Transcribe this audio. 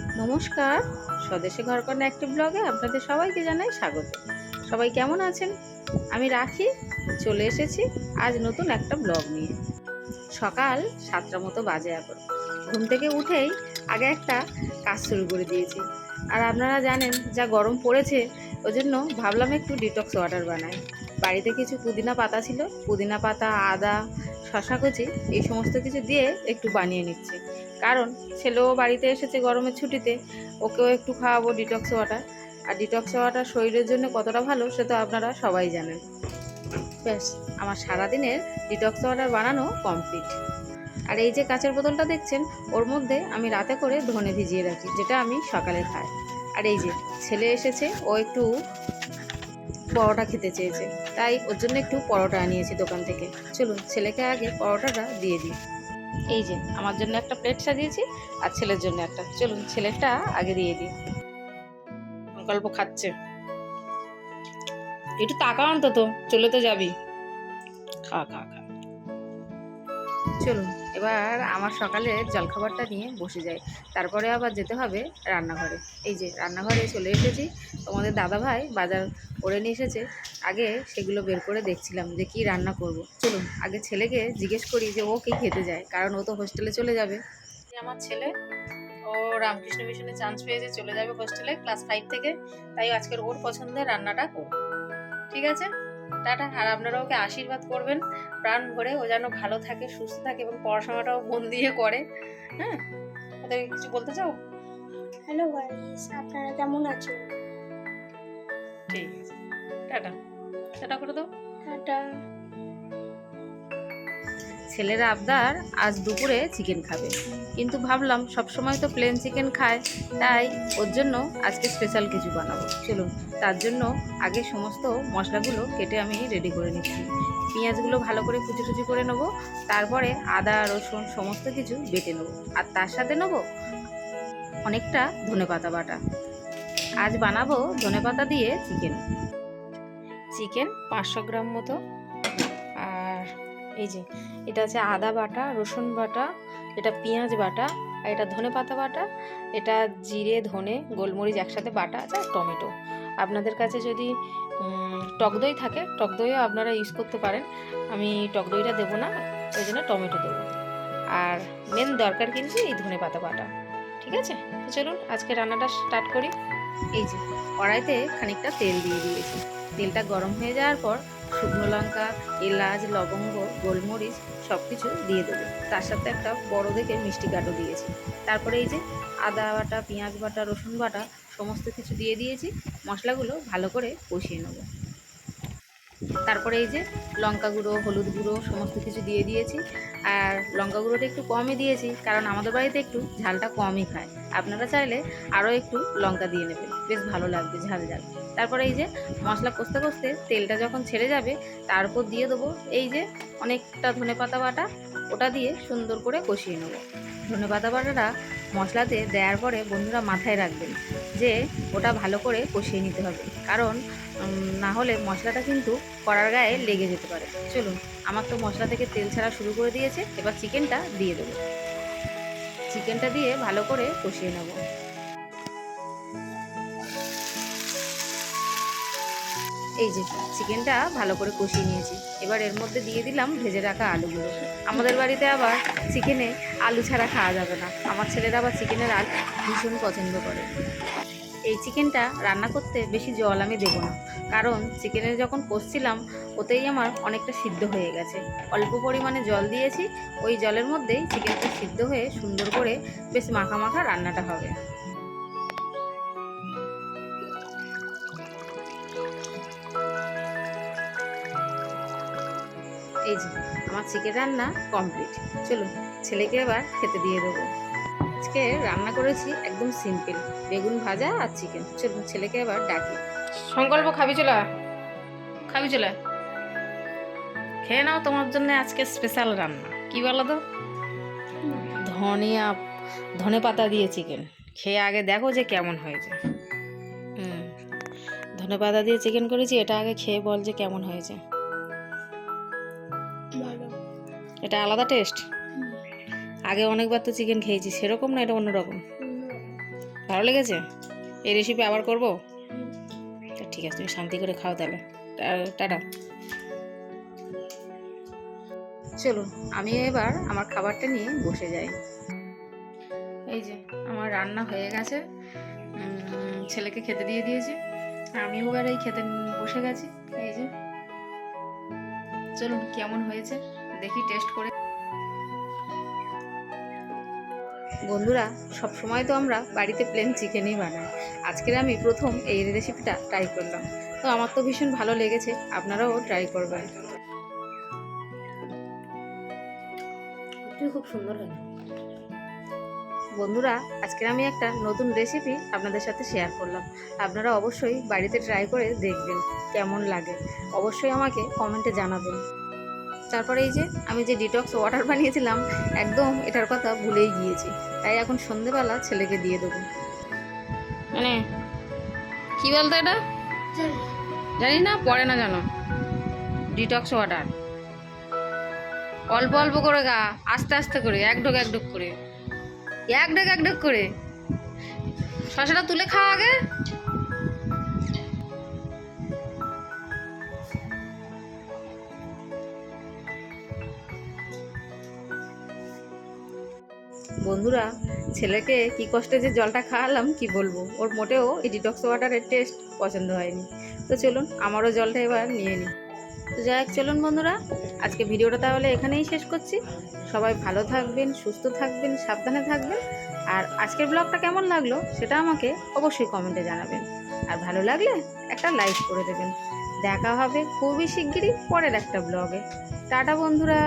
নমস্কার। স্বদেশে ঘরকন্যা একটি ব্লগে আপনাদের সবাইকে জানাই স্বাগত। সবাই কেমন আছেন? আমি রাখি, চলে এসেছি আজ নতুন একটা ব্লগ নিয়ে। সকাল সাতটা মতো বাজে এখন। ঘুম থেকে উঠেই আগে একটা কাজ শুরু করে দিয়েছি। আর আপনারা জানেন, যা গরম পড়েছে ওই জন্য ভাবলাম একটু ডিটক্স ওয়াটার বানাই। বাড়িতে কিছু পুদিনা পাতা ছিল, পুদিনা পাতা, আদা শশা কুচি এই সমস্ত কিছু দিয়ে একটু বানিয়ে নিচ্ছি। কারণ ছেলেও বাড়িতে এসেছে গরমের ছুটিতে, ওকেও একটু খাওয়াবো ডিটক্স ওয়াটার আর ডিটক্স ওয়াটার শরীরের জন্য কতটা ভালো সে তো আপনারা সবাই জানেন। ব্যাস, আমার সারাদিনের ডিটক্স ওয়াটার বানানো কমপ্লিট আর এই যে কাঁচের বোতলটা দেখছেন, ওর মধ্যে আমি রাতে করে ধনে ভিজিয়ে রাখি, যেটা আমি সকালে খাই। আর এই যে ছেলে এসেছে, ও একটু পরোটা খেতে চেয়েছে, তাই ওর জন্য একটু পরোটা আনিয়েছি দোকান থেকে। চলুন, ছেলেকে আগে পরোটাটা দিয়ে দিই। এই যে, আমার জন্য একটা প্লেট সাজিয়েছি আর ছেলের জন্য একটা। চলুন ছেলেরটা আগে দিয়ে দিই। গল্প খাচ্ছে। একটু তাকা অন্তত, চলে তো যাবি। খা খা খা। চলুন, এবার আমার সকালে জলখাবারটা নিয়ে বসে যাই। তারপরে আবার যেতে হবে রান্নাঘরে। এই যে, রান্নাঘরে চলে এসেছি। তোমাদের দাদা ভাই বাজার করে নিয়ে এসেছে। আগে সেগুলো বের করে দেখছিলাম যে কি রান্না করব। চলুন, আগে ছেলেকে জিজ্ঞেস করি যে ও কি খেতে যায়, কারণ ও তো হোস্টেলে চলে যাবে। আমার ছেলে, ও রামকৃষ্ণ মিশনে চান্স পেয়েছে, চলে যাবে হোস্টেলে ক্লাস ফাইভ থেকে। তাই আজকের ওর পছন্দের রান্নাটা করব। ঠিক আছে? টাটা। আর আপনারা ওকে আশীর্বাদ করবেন, প্রাণ ভরে ও যেন ভালো থাকে, সুস্থ থাকে এবং পড়াশোনাটাও মন দিয়ে করে। হ্যাঁ? ওদের কিছু বলতে চাও? হ্যালো গাইস আপনারা কেমন আছেন? ঠিক আছে টাটা। টাটা করে দাও। টাটা। ছেলের আবদার আজ দুপুরে চিকেন খাবে। কিন্তু ভাবলাম সবসময় তো প্লেন চিকেন খায়। তাই ওর জন্য আজকে স্পেশাল কিছু বানাবো। চলুন তার জন্য আগে সমস্ত মশলাগুলো কেটে আমি রেডি করে নিচ্ছি। পেঁয়াজগুলো ভালো করে কুচি কুচি করে নেব। তারপরে আদা রসুন সমস্ত কিছু বেটে নেব। আর তার সাথে নেব অনেকটা ধনেপাতা বাটা। আজ বানাবো ধনেপাতা দিয়ে চিকেন। চিকেন পাঁচশো গ্রাম মতো। আর এই যে, এটা হচ্ছে আদা বাটা, রসুন বাটা, এটা পেঁয়াজ বাটা, আর এটা ধনে পাতা বাটা, এটা জিরে, ধনে, গোলমরিচ একসাথে বাটা আছে আর টমেটো। আপনাদের কাছে যদি টক দই থাকে, টক দইও আপনারা ইউজ করতে পারেন। আমি টক দইটা দেবো না, ওই জন্য টমেটো দেবো। আর মেন দরকার কিন্তু এই ধনে পাতা বাটা, ঠিক আছে? চলুন, আজকে রান্নাটা স্টার্ট করি। এই যে, কড়াইতে খানিকটা তেল দিয়ে দিয়েছি। তেলটা গরম হয়ে যাওয়ার পর শুকনো লঙ্কা, এলাচ, লবঙ্গ, গোলমরিচ সব কিছু দিয়ে দেবো। তার সাথে একটা বড় দেখে মিষ্টি কাঠও দিয়েছি। তারপরে এই যে আদা বাটা, পেঁয়াজ বাটা, রসুন বাটা, সমস্ত কিছু দিয়ে দিয়েছি। মশলাগুলো ভালো করে কষিয়ে নেব। তারপরে এই যে লঙ্কা গুঁড়ো, হলুদ গুঁড়ো সমস্ত কিছু দিয়ে দিয়েছি। আর লঙ্কা গুঁড়োটা একটু কমই দিয়েছি, কারণ আমাদের বাড়িতে একটু ঝালটা কমই খায়। আপনারা চাইলে আরও একটু লঙ্কা দিয়ে নেবেন, বেশ ভালো লাগবে ঝাল ঝাল। তারপরে এই যে মশলা কষতে কষতে তেলটা যখন ছেড়ে যাবে, তার উপর দিয়ে দেবো এই যে অনেকটা ধনে পাতা বাটা, ওটা দিয়ে সুন্দর করে কষিয়ে নেব। ধনে পাতা বাটাটা মশলাতে দেওয়ার পরে বন্ধুরা মাথায় রাখবেন যে ওটা ভালো করে কষিয়ে নিতে হবে। কারণ না হলে মশলাটা কিন্তু কড়ার গায়ে লেগে যেতে পারে। চলুন, আমার তো মশলা থেকে তেল ছাড়া শুরু করে দিয়েছে। এবার চিকেনটা দিয়ে দেবো। চিকেনটা দিয়ে ভালো করে কষিয়ে নেব। এই যে চিকেনটা ভালো করে কষিয়ে নিয়েছি। এবার এর মধ্যে দিয়ে দিলাম ভেজে রাখা আলুগুলো। আমাদের বাড়িতে আবার চিকেনে আলু ছাড়া খাওয়া যাবে না। আমার ছেলেরা আবার চিকেনের আলু ভীষণ পছন্দ করে। এই চিকেনটা রান্না করতে বেশি জল আমি দেবো না। কারণ চিকেনের যখন কষছিলাম, ওতেই আমার অনেকটা সিদ্ধ হয়ে গেছে। অল্প পরিমাণে জল দিয়েছি, ওই জলের মধ্যেই চিকেনটা সিদ্ধ হয়ে সুন্দর করে বেশ মাখা মাখা রান্নাটা হবে। এই যে, আমার চিকেন রান্না কমপ্লিট চলুন, ছেলেকে এবার খেতে দিয়ে দেবো। আজকে রান্না করেছি একদম সিম্পল বেগুন ভাজা আর চিকেন চলুন, ছেলেকে এবার ডাকি। সংকল্প, খাবি চলা খাবি চলা খেয়ে নাও, তোমার জন্য আজকে স্পেশাল রান্না। কি বলো তো? ধনিয়া, ধনে পাতা দিয়ে চিকেন খেয়ে আগে দেখো যে কেমন হয়েছে। ধনে পাতা দিয়ে চিকেন করেছি, এটা আগে খেয়ে বল যে কেমন হয়েছে। এটা আলাদা টেস্ট আগে অনেকবার তো চিকেন খেয়েছি, সেরকম না এটা অন্যরকম। ভালো লেগেছে? এই রেসিপি আবার করব? ঠিক আছে, তুমি শান্তি করে খাও তাহলে। টাটা। চলুন, আমি এবার আমার খাবারটা নিয়ে বসে যাই। এই যে, আমার রান্না হয়ে গেছে। ছেলেকে খেতে দিয়ে দিয়েছি। আমিও এবার এই খেতে বসে গেছি। এই যে। চলুন, কেমন হয়েছে? দেখি টেস্ট করে। বন্ধুরা সব সময় তো আমরা বাড়িতে প্লেন চিকেনই বানাই। আজকের আমি প্রথম এই রেসিপিটা ট্রাই করলাম। তো আমার তো ভীষণ ভালো লেগেছে আপনারাও ট্রাই করবেন। খুব সুন্দর লাগে বন্ধুরা আজকের আমি একটা নতুন রেসিপি আপনাদের সাথে শেয়ার করলাম। আপনারা অবশ্যই বাড়িতে ট্রাই করে দেখবেন কেমন লাগে। অবশ্যই আমাকে কমেন্টে জানাবেন। তারপরে এই যে আমি যে ডিটক্স ওয়াটার বানিয়েছিলাম, একদম এটার কথা ভুলেই গিয়েছি। তাই এখন সন্ধেবেলা ছেলেকে দিয়ে দেবো। মানে কি বলতো এটা? জানি না, পড়ে না জানো। ডিটক্স ওয়াটার অল্প অল্প করে গা, আস্তে আস্তে করে, এক ঢোক এক ঢোক করে। এক ঢোক এক ঢোক করে। শশাটা তুলে খাওয়া আগে। বন্ধুরা, ছেলেকে কি কষ্টে যে জলটা খাওয়ালাম, কি বলব? ওর মোটেও এই ডিটক্স ওয়াটারের টেস্ট পছন্দ হয়নি। তো চলুন, আমারও জলটা এবার নিয়ে নিই। তো যাই চলুন বন্ধুরা, আজকে ভিডিওটা তাহলে এখানেই শেষ করছি। সবাই ভালো থাকবেন, সুস্থ থাকবেন, সাবধানে থাকবেন। আর আজকের ব্লগটা কেমন লাগল, সেটা আমাকে অবশ্যই কমেন্টে জানাবেন। আর ভালো লাগলে একটা লাইক করে দেবেন। দেখা হবে খুবই শিগগিরই পরের একটা ব্লগে টাটা বন্ধুরা!